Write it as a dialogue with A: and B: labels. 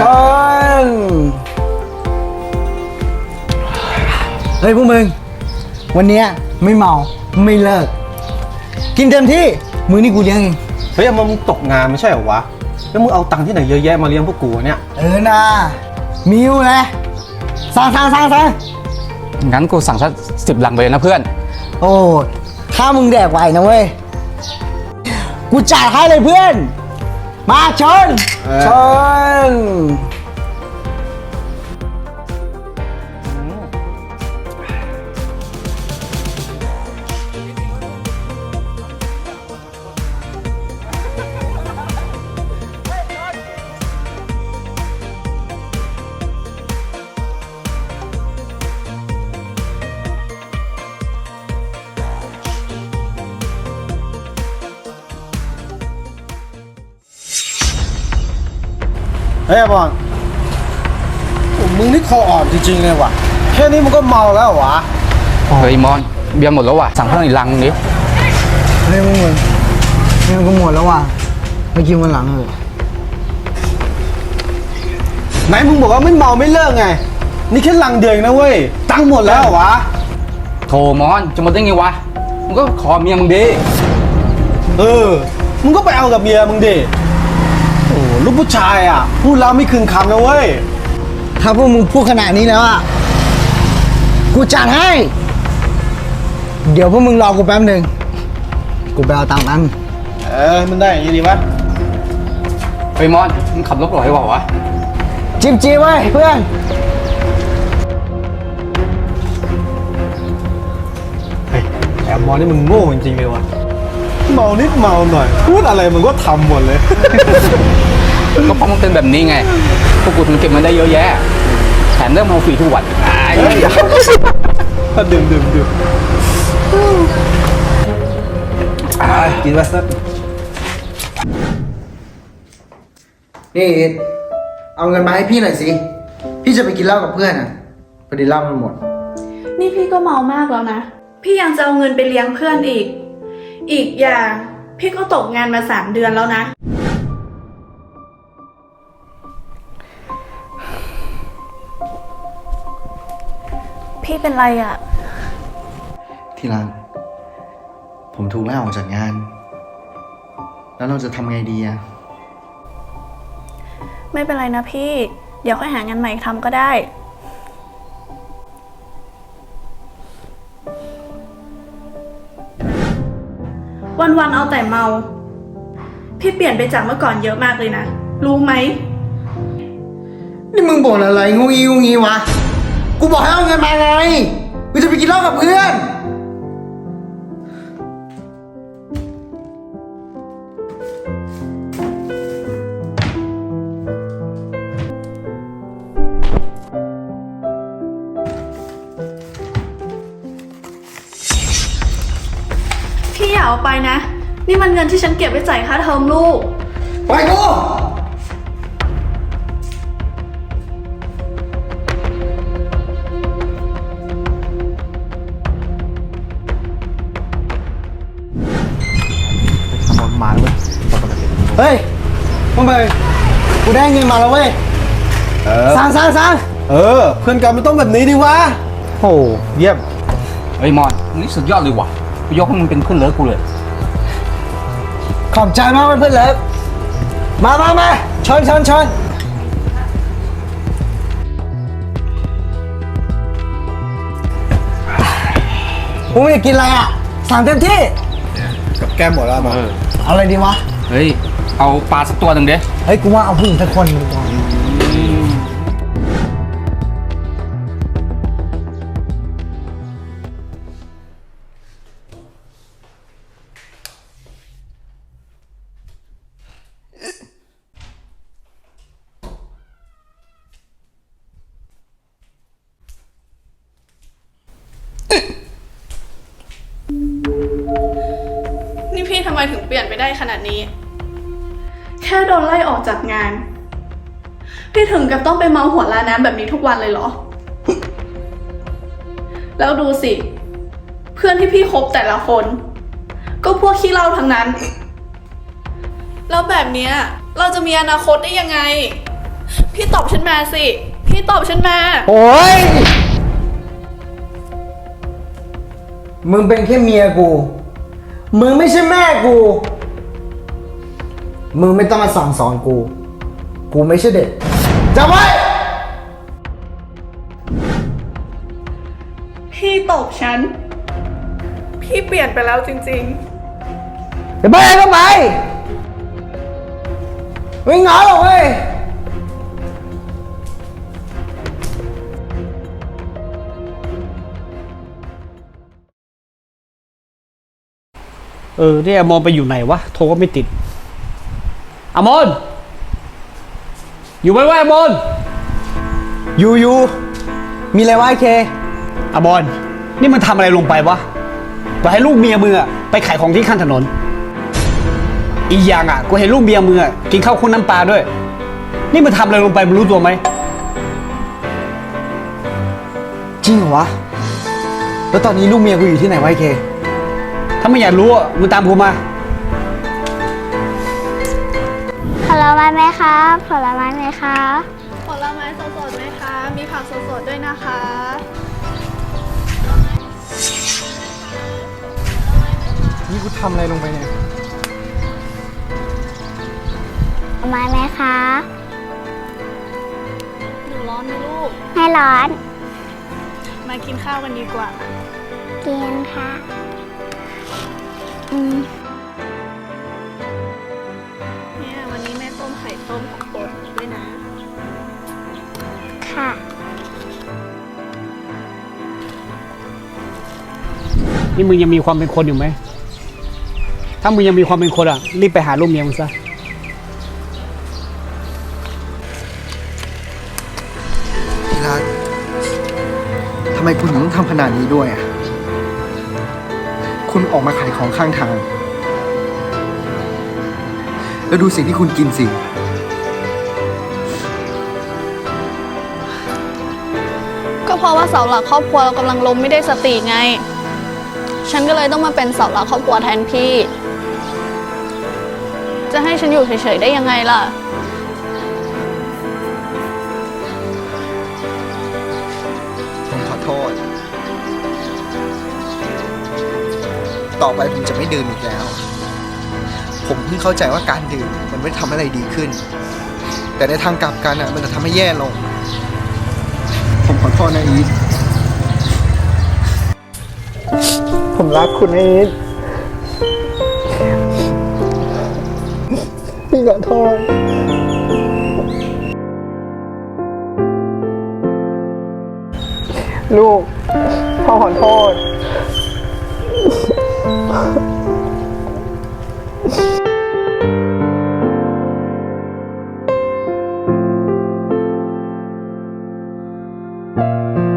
A: ชนเฮ้ยพวกมึง วันเนี้ยไม่เมาไม่เลิก กินเต็มที่มือนี่กูเลี้ยงเอง
B: เฮ้ยมึงตกงานไม่ใช่เหรอวะ แล้วมึงเอาตังค์ที่ไหนเยอะแยะมาเลี้ยงพวกกูวะเนี่ย
A: เออนะมิวเลยสั่งสั่งสั่งสั่ง
C: งั้นกูสั่งสักสิบลังไปเลยนะเพื่อน
A: โอ้ถ้ามึงแดกไหวนะเว้ย กูจ่ายให้เลยเพื่อน มาชน
B: เออ
A: ชน
B: ฮ้ยบอลโอ้มึงนี่คออ่อนจริงๆเลยว่ะ แค่นี้มึงก็เมาแล้วเหรอวะ
C: เฮ้ยมอน เบียร์หมดแล้วว่ะ สั่งเพิ่มอีกลังนึงดิ
A: เฮ้ยพวกมึงนี่มันก็หมดแล้วว่ะไปกินวันหลังเถอะ
B: ไหนมึงบอกว่าไม่เมาไม่เลิกไง นี่แค่ลังเดียวเองนะเว้ย ตังค์หมดแล้วเหรอวะ
C: โถมอนจะหมดได้ไงวะ มึงก็ขอเมียมึงดิ
B: เออ มึงก็ไปเอากับเมียมึงดิโอ้ ลูกผู้ชายอะ พูดแล้วไม่คืนคำนะเว้ย
A: ถ้าพวกมึงพูดขนาดนี้แล้วอะ กูจัดให้ เดี๋ยวพวกมึงรอกูแป๊บหนึ่ง กูไปเอาตังค์นั้น
B: เออมันได้อย่างนี้ดีปะ
C: เฮ้ยมอนมึงขับรถไหวเปล่าวะ
A: จิบจีไว้ยเพื่อน
B: เฮ้ยแอบมองนี่มึงโง่จริงๆเลยว่ะเมานิดเมาหน่อย พูดอะไรมึงก็ทำหมดเลย
C: ก็เพราะมึงเป็นแบบนี้ไง พวกกูถึงเก็บมันได้เยอะแยะ แถมเริ่มเมาฟรีทุกวัน
B: เฮ้ยถ้าดื่มดื่มดื่มอ่ากินมาสัก
A: นี่อิทเอาเงินมาให้พี่หน่อยสิ พี่จะไปกินเหล้ากับเพื่อนอะพอดีเหล้ามันหมด
D: นี่พี่ก็เมามากแล้วนะ พี่ยังจะเอาเงินไปเลี้ยงเพื่อนอีก อีกอย่าง พี่ก็ตกงานมาสามเดือนแล้วนะ พี่เป็นไรอะ่ะ
A: ที่รักผมถูกไล่ออกจากงาน แล้วเราจะทำไงดีอะ
D: ไม่เป็นไรนะพี่ เดี๋ยวค่อยหางานใหม่ทำก็ได้ วันๆเอาแต่เมา พี่เปลี่ยนไปจากเมื่อก่อนเยอะมากเลยนะ รู้ไหม
A: นี่มึงบ่นอะไรงูงี้งูงี้วะ กูบอกให้เอาเงินมาไง กูจะไปกินเหล้ากับเพื่อน
D: พี่อย่าเอาไปนะ นี่มันเงินที่ฉันเก็บไว้จ่ายค่าเทอมลูก
A: ไปกู
B: เฮ้
A: ยพวกมึงกูได้เงินมาแล้วเว้ย
B: เออ
A: สั่งสั่งสั่ง
B: เออ เพื่อนกันมันต้องแบบนี้ดิวะโอ้เยี่ยม
C: เฮ้ยมอนมึงนี่สุดยอดเลยว่ะกูยกให้มึงเป็นเพื่อนเลิฟกูเลย
A: ขอบใจมากเพื่อนเลิฟมามามาชนชนชนพวกมึงอยากกินอะไรอะสั่งเต็มที่
B: กับแก้มหมดแล้วมา
A: เอาอะไรดีวะ
C: เฮ้ย เอาปลาสักตัวหนึ่งเด้
A: เฮ้ยกูว่าเอาผู้หญิงสักคนดีกว่า
D: นี่พี่ทำไมถึงเปลี่ยนไปได้ขนาดนี้ แค่โดนไล่ออกจากงาน พี่ถึงกับต้องไปเมาหัวลาน้ำแบบนี้ทุกวันเลยเหรอ แล้วดูสิ เพื่อนที่พี่คบแต่ละคน ก็พวกขี้เล้าทั้งนั้น แล้วแบบเนี้ยเราจะมีอนาคตได้ยังไง พี่ตอบฉันมาสิ พี่ตอบฉันมา
A: โอ้ย มึงเป็นแค่เมียกู มึงไม่ใช่แม่กู มึงไม่ต้องมาสั่งสอนกู กูไม่ใช่เด็กจำไว้
D: พี่ตบฉัน พี่เปลี่ยนไปแล้วจริง
A: เดี๋ยวไปก็ไปไม่เหงาหรอกเว้ย
E: เออเนี่ยอมรไปอยู่ไหนวะ โทรก็ไม่ติด อมรอยู่ไหมวะอมร
A: ยูยูมีอะไรวะไอ้เค
E: อมรนี่มันทำอะไรลงไปวะปล่อยให้ลูกเมียมึงอะไปขายของที่ข้างถนน อีกอย่างอะกูเห็นลูกเมียมึงอะกินข้าวคุ้นน้ำปลาด้วย นี่มันทำอะไรลงไปมึงรู้ตัวไหม
A: จริงเหรอวะ แล้วตอนนี้ลูกเมียกูอยู่ที่ไหนวะไอ้เค
E: ถ้าไม่อยากรู้อะมึงตามกูมา
F: ลไม้ไหมคะผลไม้ไหมคะ
D: ๆผลไม้สดๆไหมคะ มีผักสดๆด้วยนะคะ
A: นี่กูทำอะไรลงไปเนี่ย
F: ผลไม้ไหมคะ
D: หนูร้อนไหมลูก
F: ให้ร้อน
D: มากินข้าวกันดีกว่า
F: กินค่ะ อืม
D: นี่มึงยั
E: งมีความเป็นคนอยู่ไหม ถ้ามึงยังมีความเป็นคนอะรีบไปหาลูกเมียมึงซะ
A: ที่รักทำไมคุณถึงต้องทำขนาดนี้ด้วยอะ คุณออกมาขายของข้างทาง แล้วดูสิ่งที่คุณกินสิ
D: ก็เพราะว่าเสาหลักครอบครัวเรากำลังล้มไม่ได้สติไง ฉันก็เลยต้องมาเป็นเสาหลักครอบครัวแทนพี่ จะให้ฉันอยู่เฉยๆได้ยังไงล่ะ
A: ผมขอโทษ ต่อไปผมจะไม่ดื่มอีกแล้ว ผมเพิ่งเข้าใจว่าการดื่มมันไม่ได้ทำอะไรดีขึ้น แต่ในทางกลับกันอะมันจะทำให้แย่ลง ผมขอโทษนะอีท มรักคุณไอ้อีทพี่ขอโทษลูกพ่อขอโทษ thank you